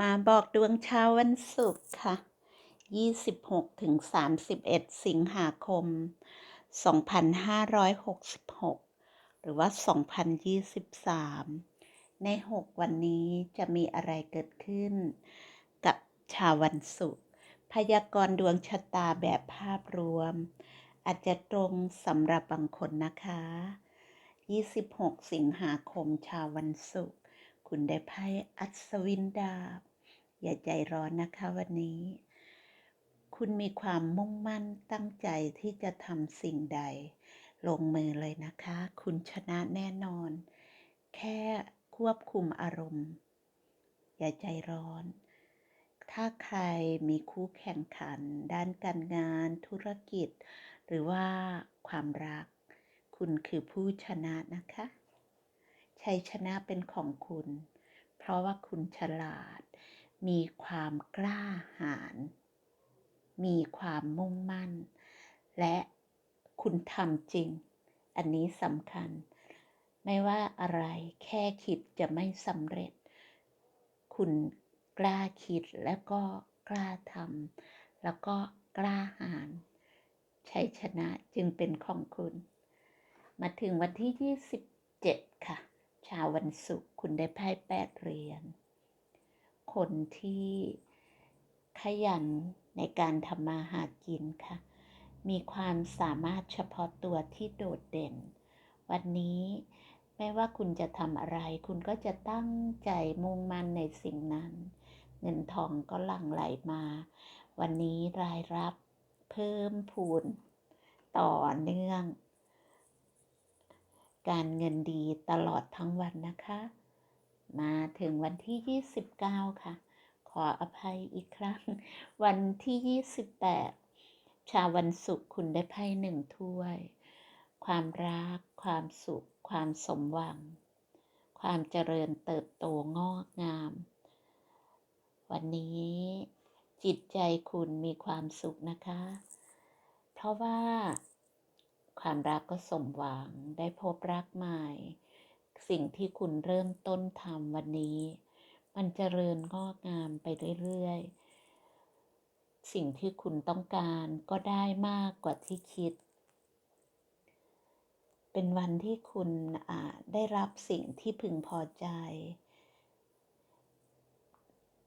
มาบอกดวงเช้าวันศุกร์ค่ะ 26 ถึง 31 สิงหาคม 2566 หรือว่า 2023 ใน 6 วันนี้จะมีอะไรเกิดขึ้น กับชาววันศุกร์ พยากรณ์ดวงชะตาแบบภาพรวม อาจจะตรงสำหรับบางคนนะคะ 26 สิงหาคมชาววันศุกร์ คุณได้ไพ่อัศวินดาบ อย่าใจร้อนนะคะวันนี้ คุณมีความมุ่งมั่นตั้งใจที่จะทำสิ่งใด ลงมือเลยนะคะ คุณชนะแน่นอน แค่ควบคุมอารมณ์ อย่าใจร้อน ถ้าใครมีคู่แข่งขัน ด้านการงาน ธุรกิจ หรือว่าความรัก คุณคือผู้ชนะนะคะ ชัยชนะเป็นของคุณ เพราะว่าคุณฉลาด มีความกล้าหาญ มีความมุ่งมั่น และคุณทำจริง อันนี้สำคัญ ไม่ว่าอะไรแค่คิดจะไม่สำเร็จ คุณกล้าคิดแล้วก็กล้าทำแล้วก็กล้าหาญชัยชนะจึงเป็นของคุณ มาถึงวันที่ 27 ค่ะ ชาววันศุกร์คุณได้ไพ่แปดเหรียญคนที่ขยันในการทำมาหากินค่ะ มีความสามารถเฉพาะตัวที่โดดเด่น วันนี้ไม่ว่าคุณจะทำอะไร คุณก็จะตั้งใจมุ่งมั่นในสิ่งนั้น เงินทองก็หลั่งไหลมา วันนี้รายรับเพิ่มพูนต่อเนื่อง การเงินดีตลอดทั้งวันนะคะ มาถึงวันที่ 29 ค่ะ ขออภัยอีกครั้ง วันที่ 28 ชาววันศุกร์คุณได้ไพ่หนึ่งถ้วย ความรัก ความสุข ความสมหวัง ความเจริญเติบโตงอกงาม วันนี้จิตใจคุณมีความสุขนะคะ เพราะว่า ความรักก็สมหวังได้พบรักใหม่ สิ่งที่คุณเริ่มต้นทำวันนี้ มันเจริญงอกงามไปเรื่อยๆ สิ่งที่คุณต้องการก็ได้มากกว่าที่คิด เป็นวันที่คุณได้รับสิ่งที่พึงพอใจ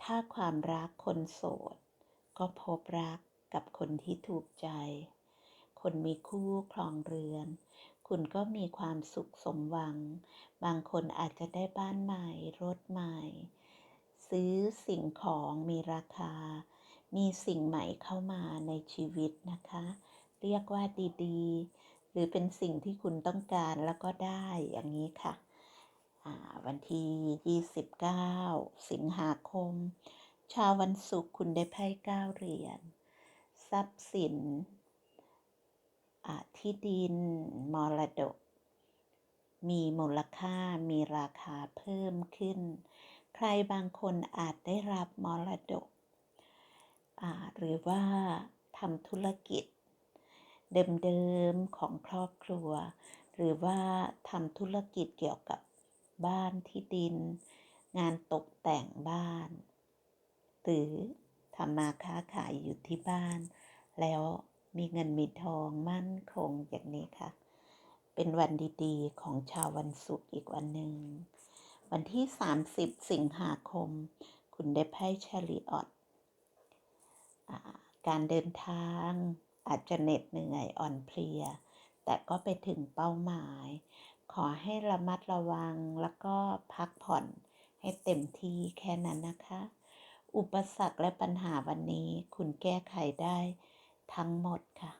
ถ้าความรักคนโสด ก็พบรักกับคนที่ถูกใจ คนมีคู่ครองเรือน คุณก็มีความสุขสมหวัง บางคนอาจจะได้บ้านใหม่ รถใหม่ ซื้อสิ่งของมีราคา มีสิ่งใหม่เข้ามาในชีวิตนะคะ เรียกว่าดีๆ หรือเป็นสิ่งที่คุณต้องการแล้วก็ได้อย่างนี้ค่ะวันที่ 29 สิงหาคม ชาววันศุกร์คุณได้ไพ่เก้าเหรียญทรัพย์สิน ที่ดิน มรดก มีมูลค่ามีราคาเพิ่มขึ้น ใครบางคนอาจได้รับมรดก หรือว่าทำธุรกิจ เดิมๆของครอบครัว หรือว่าทำธุรกิจเกี่ยวกับบ้านที่ดิน งานตกแต่งบ้าน หรือทำมาค้าขายอยู่ที่บ้านแล้ว มีเงินมีทองมั่นคงอย่างนี้ค่ะ เป็นวันดีๆ ของชาววันศุกร์อีกวันหนึ่ง วันที่ 30 สิงหาคม คุณได้ไพ่ชาริออตการเดินทางอาจจะเหน็ดเหนื่อยอ่อนเพลีย แต่ก็ไปถึงเป้าหมาย ขอให้ระมัดระวังแล้วก็พักผ่อนให้เต็มที่แค่นั้นนะคะ อุปสรรคและปัญหาวันนี้คุณแก้ไขได้ ทั้งหมดค่ะ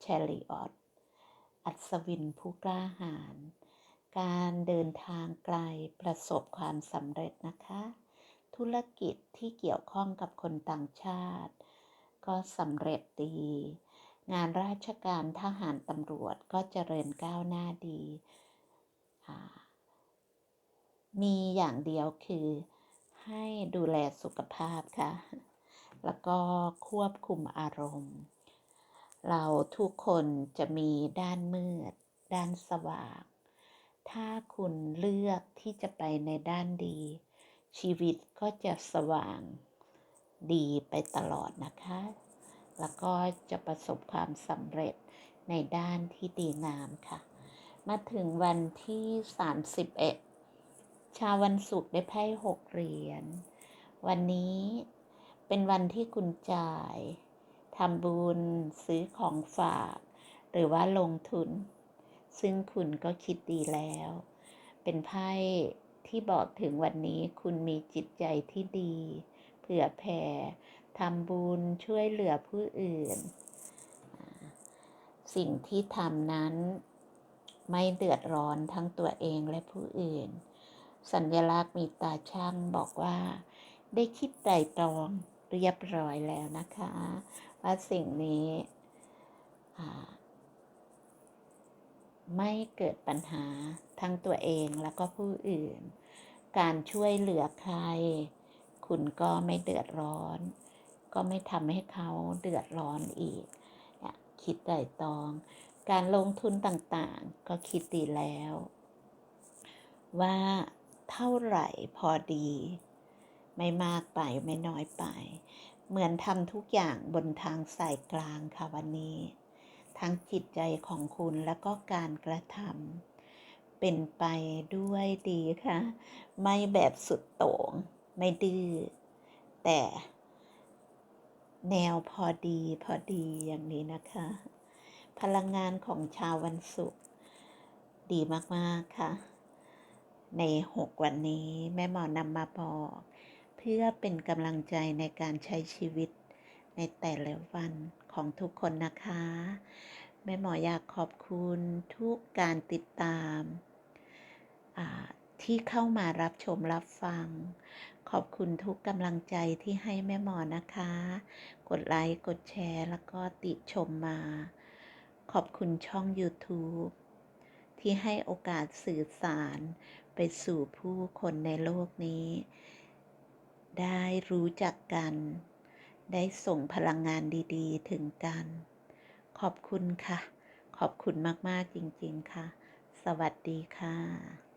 เชลิออตอัศวินผู้กล้าหาญการเดินทางไกลประสบความสำเร็จนะคะ ธุรกิจที่เกี่ยวข้องกับคนต่างชาติ ก็สำเร็จดี งานราชการทหารตำรวจก็เจริญก้าวหน้าดีอ่ามีอย่างเดียวคือให้ดูแลสุขภาพค่ะ แล้วก็ควบคุมอารมณ์ เราทุกคนจะมีด้านมืด ด้านสว่าง ถ้าคุณเลือกที่จะไปในด้านดี ชีวิตก็จะสว่างดีไปตลอดนะคะ แล้วก็จะประสบความสำเร็จในด้านที่ดีงามค่ะ มาถึงวันที่ 31 ชาววันศุกร์ได้ไพ่หกเหรียญ วันนี้เป็นวันที่คุณจ่าย ทำบุญซื้อของฝาก หรือว่าลงทุน ซึ่งคุณก็คิดดีแล้ว เป็นไพ่ที่บอกถึงวันนี้คุณมีจิตใจที่ดี เผื่อแผ่ทำบุญช่วยเหลือผู้อื่น สิ่งที่ทำนั้นไม่เดือดร้อนทั้งตัวเองและผู้อื่น สัญลักษณ์มีตาช่างบอกว่า ได้คิดไตรตรองเรียบร้อยแล้วนะคะ ว่าสิ่งนี้ไม่เกิดปัญหาทั้งตัวเองแล้วก็ผู้อื่น การช่วยเหลือใคร คุณก็ไม่เดือดร้อน ก็ไม่ทำให้เขาเดือดร้อนอีก คิดไตรตรอง การลงทุนต่างๆ ก็คิดดีแล้ว ว่าเท่าไหร่พอดี ไม่มากไปไม่น้อยไป เหมือนทำทุกอย่างบนทางสายกลางค่ะวันนี้ ทั้งจิตใจของคุณแล้วก็การกระทำเป็นไปด้วยดีค่ะ ไม่แบบสุดโต่งไม่ดื้อแต่ แนวพอดีพอดีอย่างนี้นะคะ พลังงานของชาววันศุกร์ดีมาก ๆ ค่ะ ในหกวันนี้แม่หมอนำมาบอก เพื่อเป็นกำลังใจในการใช้ชีวิตในแต่ละวันของทุกคนนะคะ แม่หมออยากขอบคุณทุกการติดตามที่เข้ามารับชมรับฟัง ขอบคุณทุกกำลังใจที่ให้แม่หมอนะคะ กดไลค์ กดแชร์ แล้วก็ติชมมา ขอบคุณช่อง YouTube ที่ให้โอกาสสื่อสารไปสู่ผู้คนในโลกนี้ ได้รู้จักกัน ได้ส่งพลังงานดีๆ ถึงกัน ขอบคุณค่ะ ขอบคุณมาก ๆ จริง ๆ ค่ะ สวัสดีค่ะ